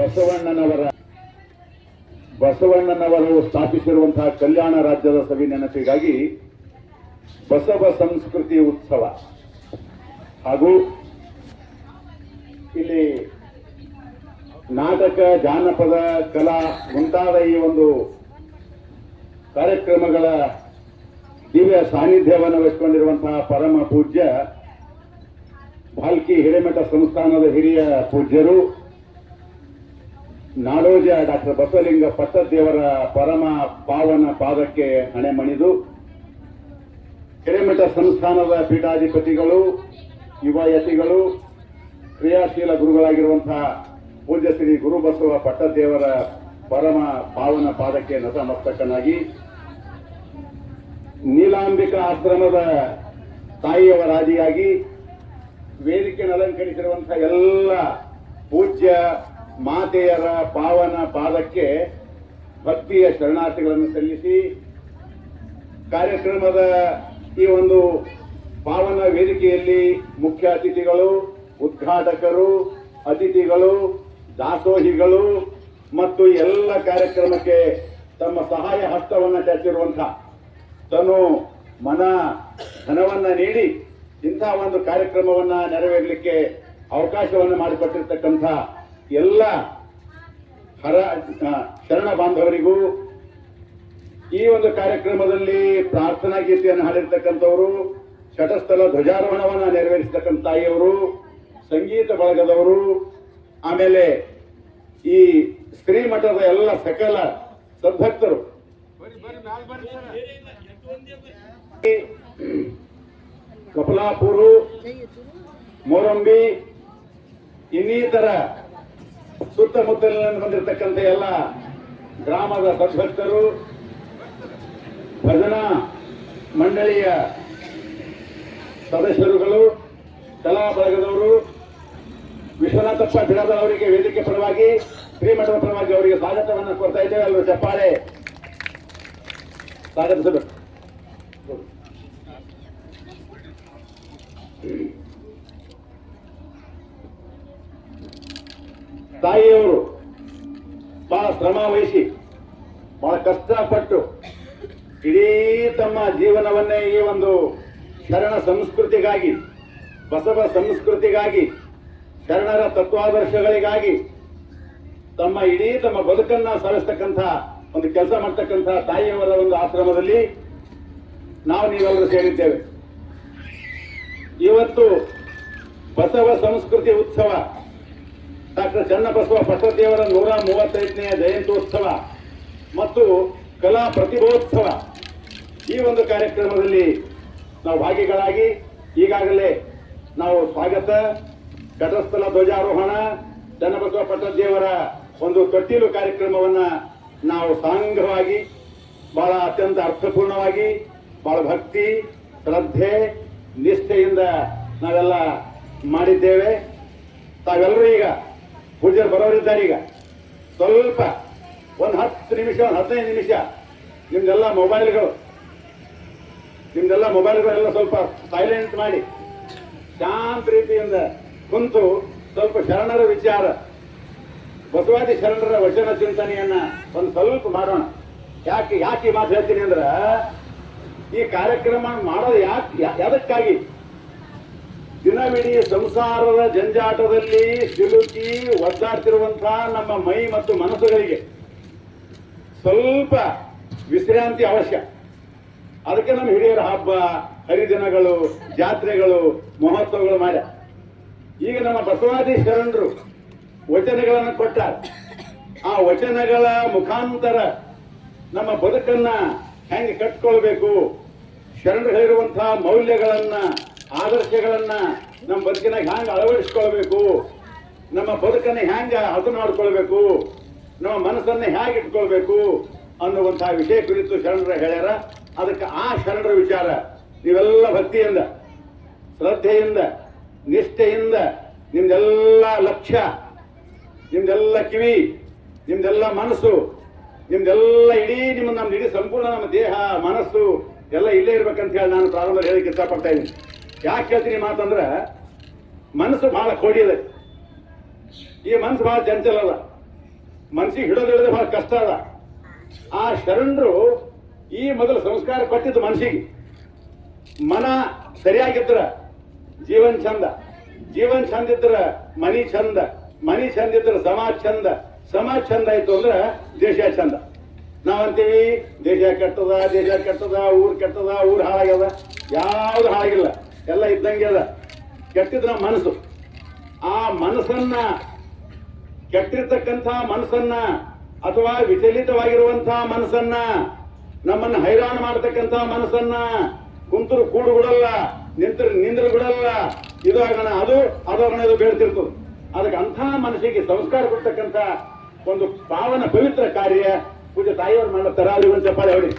ಬಸವಣ್ಣನವರ ಬಸವಣ್ಣನವರು ಸ್ಥಾಪಿಸಿರುವಂತಹ ಕಲ್ಯಾಣ ರಾಜ್ಯದ ಸವಿ ನೆನಪಿಗಾಗಿ ಬಸವ ಸಂಸ್ಕೃತಿ ಉತ್ಸವ. ಹಾಗೂ ಇಲ್ಲಿ ನಾಟಕ, ಜಾನಪದ, ಕಲಾ ಮುಂತಾದ ಈ ಒಂದು ಕಾರ್ಯಕ್ರಮಗಳ ದಿವ್ಯ ಸಾನ್ನಿಧ್ಯವನ್ನು ವಹಿಸಿಕೊಂಡಿರುವಂತಹ ಪರಮ ಪೂಜ್ಯ ಭಾಲ್ಕಿ ಹಿರೇಮಠ ಸಂಸ್ಥಾನದ ಹಿರಿಯ ಪೂಜ್ಯರು ನಾಡೋಜ ಡಾಕ್ಟರ್ ಬಸವಲಿಂಗ ಪಟ್ಟದೇವರ ಪರಮ ಪಾವನ ಪಾದಕ್ಕೆ ಹಣೆ ಮಣಿದು ಕೆರೆಮಠ ಸಂಸ್ಥಾನದ ಪೀಠಾಧಿಪತಿಗಳು, ಯುವ ಯತಿಗಳು, ಕ್ರಿಯಾಶೀಲ ಗುರುಗಳಾಗಿರುವಂತಹ ಪೂಜ್ಯ ಶ್ರೀ ಗುರುಬಸವ ಪಟ್ಟದೇವರ ಪರಮ ಪಾವನ ಪಾದಕ್ಕೆ ನತಮಸ್ತಕನಾಗಿ ನೀಲಾಂಬಿಕಾ ಆಶ್ರಮದ ತಾಯಿಯವರಾದಿಯಾಗಿ ವೇದಿಕೆಯನ್ನು ಅಲಂಕರಿಸಿರುವಂತಹ ಎಲ್ಲ ಪೂಜ್ಯ ಮಾತೆಯರ ಪಾವನ ಪಾದಕ್ಕೆ ಭಕ್ತಿಯ ಶರಣಾರ್ಥಿಗಳನ್ನು ಸಲ್ಲಿಸಿ ಕಾರ್ಯಕ್ರಮದ ಈ ಒಂದು ಪಾವನ ವೇದಿಕೆಯಲ್ಲಿ ಮುಖ್ಯ ಅತಿಥಿಗಳು, ಉದ್ಘಾಟಕರು, ಅತಿಥಿಗಳು, ದಾಸೋಹಿಗಳು ಮತ್ತು ಎಲ್ಲ ಕಾರ್ಯಕ್ರಮಕ್ಕೆ ತಮ್ಮ ಸಹಾಯ ಹಸ್ತವನ್ನು ಚಾಚಿರುವಂತಹ ತನು ಮನ ಧನವನ್ನ ನೀಡಿ ಇಂತಹ ಒಂದು ಕಾರ್ಯಕ್ರಮವನ್ನ ನೆರವೇರಲಿಕ್ಕೆ ಅವಕಾಶವನ್ನು ಮಾಡಿಕೊಟ್ಟಿರ್ತಕ್ಕಂಥ ಎಲ್ಲ ಹರ ಶರಣ ಬಾಂಧವರಿಗೂ ಈ ಒಂದು ಕಾರ್ಯಕ್ರಮದಲ್ಲಿ ಪ್ರಾರ್ಥನಾ ಗೀತೆಯನ್ನು ಹಾಡಿರ್ತಕ್ಕಂಥವರು ಶಟಸ್ಥಲ ಧ್ವಜಾರೋಹಣವನ್ನು ನೆರವೇರಿಸತಕ್ಕಂಥ ತಾಯಿಯವರು, ಸಂಗೀತ ಬಳಗದವರು, ಆಮೇಲೆ ಈ ಶ್ರೀಮಠದ ಎಲ್ಲ ಸಕಲ ಸದ್ಭಕ್ತರು. ಕಪಲಾಪುರು, ಮೋರಂಬಿ, ಇನ್ನಿತರ ಸುತ್ತಮುತ್ತಲಿನಿಂದ ಬಂದಿರತಕ್ಕಂಥ ಎಲ್ಲ ಗ್ರಾಮದ ಸದ್ಭಕ್ತರು ಭಜನಾ ಮಂಡಳಿಯ ಸದಸ್ಯರುಗಳು, ಕಲಾ ಬಳಗದವರು, ವಿಶ್ವನಾಥಪ್ಪ ಬಿಡದ ಅವರಿಗೆ ವೇದಿಕೆ ಪರವಾಗಿ ಶ್ರೀಮಠದ ಪರವಾಗಿ ಅವರಿಗೆ ಸ್ವಾಗತವನ್ನು ಕೊಡ್ತಾ ಇದ್ದೇವೆ. ಅಲ್ಲೂ ಚಪ್ಪಾಳೆ ಸ್ವಾಗತಿಸಬೇಕು. ತಾಯಿಯವರು ಬಹಳ ಶ್ರಮ ವಹಿಸಿ ಬಹಳ ಕಷ್ಟಪಟ್ಟು ಇಡೀ ತಮ್ಮ ಜೀವನವನ್ನೇ ಈ ಒಂದು ಶರಣ ಸಂಸ್ಕೃತಿಗಾಗಿ, ಬಸವ ಸಂಸ್ಕೃತಿಗಾಗಿ, ಶರಣರ ತತ್ವಾದರ್ಶಗಳಿಗಾಗಿ ತಮ್ಮ ಇಡೀ ತಮ್ಮ ಬದುಕನ್ನ ಸಾರಿಸ್ತಕ್ಕಂಥ ಒಂದು ಕೆಲಸ ಮಾಡ್ತಕ್ಕಂಥ ತಾಯಿಯವರ ಒಂದು ಆಶ್ರಮದಲ್ಲಿ ನಾವು ನೀವೆಲ್ಲರೂ ಸೇರಿದ್ದೇವೆ. ಇವತ್ತು ಬಸವ ಸಂಸ್ಕೃತಿ ಉತ್ಸವ ಡಾಕ್ಟರ್ ಚನ್ನಬಸವ ಬಸವದೇವರ ನೂರ ಮೂವತ್ತೈದನೇ ಜಯಂತ್ಯೋತ್ಸವ ಮತ್ತು ಕಲಾ ಪ್ರತಿಭೋತ್ಸವ. ಈ ಒಂದು ಕಾರ್ಯಕ್ರಮದಲ್ಲಿ ನಾವು ಭಾಗಿಗಳಾಗಿ ಈಗಾಗಲೇ ನಾವು ಸ್ವಾಗತ. ಘಟಸ್ಥಲ ಧ್ವಜಾರೋಹಣ, ಚನ್ನಬಸವ ಪಟ್ಟದೇವರ ಒಂದು ತೊಟ್ಟಿಲು ಕಾರ್ಯಕ್ರಮವನ್ನು ನಾವು ಸಾಂಗವಾಗಿ, ಬಹಳ ಅತ್ಯಂತ ಅರ್ಥಪೂರ್ಣವಾಗಿ, ಬಹಳ ಭಕ್ತಿ, ಶ್ರದ್ಧೆ, ನಿಷ್ಠೆಯಿಂದ ನಾವೆಲ್ಲ ಮಾಡಿದ್ದೇವೆ. ತಾವೆಲ್ಲರೂ ಈಗ ಪೂಜ್ಯರು ಬರೋರಿದ್ದಾರೆ ಈಗ. ಸ್ವಲ್ಪ ಒಂದು ಹತ್ತು ನಿಮಿಷ, ಒಂದು ಹದಿನೈದು ನಿಮಿಷ. ನಿಮ್ದೆಲ್ಲ ಮೊಬೈಲ್ಗಳು. ನಿಮ್ದೆಲ್ಲ ಮೊಬೈಲ್ಗಳೆಲ್ಲ ಸ್ವಲ್ಪ ಸೈಲೆಂಟ್ ಮಾಡಿ. ಶಾಂತ ರೀತಿಯಿಂದ ಕುಂತು ಸ್ವಲ್ಪ ಶರಣರ ವಿಚಾರ. ಬಸವಾದಿ ಶರಣರ ವಚನ ಚಿಂತನೆಯನ್ನ ಒಂದು ಸ್ವಲ್ಪ ಮಾಡೋಣ. ಯಾಕೆ ಯಾಕೆ ಮಾತು ಹೇಳ್ತೀನಿ ಅಂದ್ರ ಈ ಕಾರ್ಯಕ್ರಮ ಮಾಡೋದು ಯಾಕೆ ಯಾದಕ್ಕಾಗಿ ದಿನವಿಡೀ ಸಂಸಾರದ ಜಂಜಾಟದಲ್ಲಿ ಸಿಲುಕಿ ಒದ್ದಾಡ್ತಿರುವಂತಹ ನಮ್ಮ ಮೈ ಮತ್ತು ಮನಸ್ಸುಗಳಿಗೆ ಸ್ವಲ್ಪ ವಿಶ್ರಾಂತಿ ಅವಶ್ಯ. ಅದಕ್ಕೆ ನಮ್ಮ ಹಿರಿಯರ ಹಬ್ಬ, ಹರಿದಿನಗಳು, ಜಾತ್ರೆಗಳು, ಮಹೋತ್ಸವಗಳು ಮಾಡ್ಯ ಈಗ ನಮ್ಮ ಬಸವಾದಿ ಶರಣರು ವಚನಗಳನ್ನು ಕೊಟ್ಟ ಆ ವಚನಗಳ ಮುಖಾಂತರ ನಮ್ಮ ಬದುಕನ್ನ ಹೆಂಗೆ ಕಟ್ಕೊಳ್ಬೇಕು? ಶರಣರು ಹೇಳಿರುವಂತಹ ಮೌಲ್ಯಗಳನ್ನ ಆದರ್ಶಗಳನ್ನ ನಮ್ಮ ಬದುಕಿನ ಹ್ಯಾಂಗ ಅಳವಡಿಸ್ಕೊಳ್ಬೇಕು? ನಮ್ಮ ಬದುಕನ್ನ ಹ್ಯಾಂಗ ಹಸು ಮಾಡ್ಕೊಳ್ಬೇಕು? ನಮ್ಮ ಮನಸ್ಸನ್ನ ಹೇಗೆ ಇಟ್ಕೊಳ್ಬೇಕು? ಅನ್ನುವಂತಹ ವಿಷಯ ಕುರಿತು ಶರಣರ ಹೇಳ್ಯಾರ. ಅದಕ್ಕೆ ಆ ಶರಣರ ವಿಚಾರ ನೀವೆಲ್ಲ ಭಕ್ತಿಯಿಂದ, ಶ್ರದ್ಧೆಯಿಂದ, ನಿಷ್ಠೆಯಿಂದ ನಿಮ್ದೆಲ್ಲ ಲಕ್ಷ್ಯ, ನಿಮ್ದೆಲ್ಲ ಕಿವಿ, ನಿಮ್ದೆಲ್ಲ ಮನಸ್ಸು, ನಿಮ್ದೆಲ್ಲ ಇಡೀ ನಿಮ್ಮ ನಮ್ಮ ಇಡೀ ಸಂಪೂರ್ಣ ನಮ್ಮ ದೇಹ, ಮನಸ್ಸು ಎಲ್ಲ ಇಲ್ಲೇ ಇರ್ಬೇಕಂತ ಹೇಳಿ ನಾನು ಪ್ರಾರಂಭದಲ್ಲಿ ಹೇಳಿಕ್ಕೆ ಇಷ್ಟಪಡ್ತಾ ಇದ್ದೀನಿ. ಯಾಕೆ ಹೇಳ್ತೀನಿ ಮಾತಂದ್ರೆ ಮನಸ್ಸು ಬಹಳ ಕೋಡಿ ಇದೆ ಈ ಮನಸ್ಸು ಬಹಳ ಚಂಚಲ ಅಲ್ಲ. ಮನಸ್ಸಿಗೆ ಹಿಡಿದು ಬಹಳ ಕಷ್ಟ ಅದ. ಆ ಶರಣರು ಈ ಮೊದಲು ಸಂಸ್ಕಾರ ಕೊಟ್ಟಿದ್ದು ಮನಸ್ಸಿಗೆ. ಮನ ಸರಿಯಾಗಿದ್ರ ಜೀವನ್ ಚಂದ. ಜೀವನ್ ಚಂದ ಇದ್ರ ಮನಿ ಚಂದ. ಮನಿ ಚಂದ ಇದ್ರ ಸಮಾಜ ಚಂದ. ಸಮಾಜ ಚಂದ ಆಯ್ತು ಅಂದ್ರೆ ದೇಶ ಚಂದ. ನಾವಂತೀವಿ, ದೇಶ ಕೆಟ್ಟದ ದೇಶ ಕೆಟ್ಟದ, ಊರ್ ಕೆಟ್ಟದ, ಊರ್ ಹಾಳಾಗ್ಯದ. ಯಾವ್ದು ಹಾಳಾಗಿಲ್ಲ. ಎಲ್ಲ ಇದ್ದಂಗೆ ಅದ. ಕೆಟ್ಟಿದ್ರ ಮನಸ್ಸು. ಆ ಮನಸ್ಸನ್ನ ಕೆಟ್ಟಿರ್ತಕ್ಕಂಥ ಮನಸ್ಸನ್ನ ಅಥವಾ ವಿಚಲಿತವಾಗಿರುವಂತಹ ಮನಸ್ಸನ್ನ, ನಮ್ಮನ್ನ ಹೈರಾಣ ಮಾಡತಕ್ಕಂಥ ಮನಸ್ಸನ್ನ ಕುಂತರು ಕೂಡು ಬಿಡಲ್ಲ ನಿಂತರು ನಿಂದ್ರು ಬಿಡಲ್ಲ ಇದು ಆಗೋಣ ಅದು, ಅದಾಗೋಣ ಇದು ಬೇಡ್ತಿರ್ತದೆ. ಅದಕ್ಕೆ ಅಂಥ ಮನಸ್ಸಿಗೆ ಸಂಸ್ಕಾರ ಕೊಡ್ತಕ್ಕಂಥ ಒಂದು ಪಾವನ ಪವಿತ್ರ ಕಾರ್ಯ ಪೂಜೆ ತಾಯಿಯವರು ಮಾಡ್ತಾರೆ ಅವ್ರಿಗೆ ಒಂದು ಚಪ್ಪಾಳೆ ಹೊಡಿ.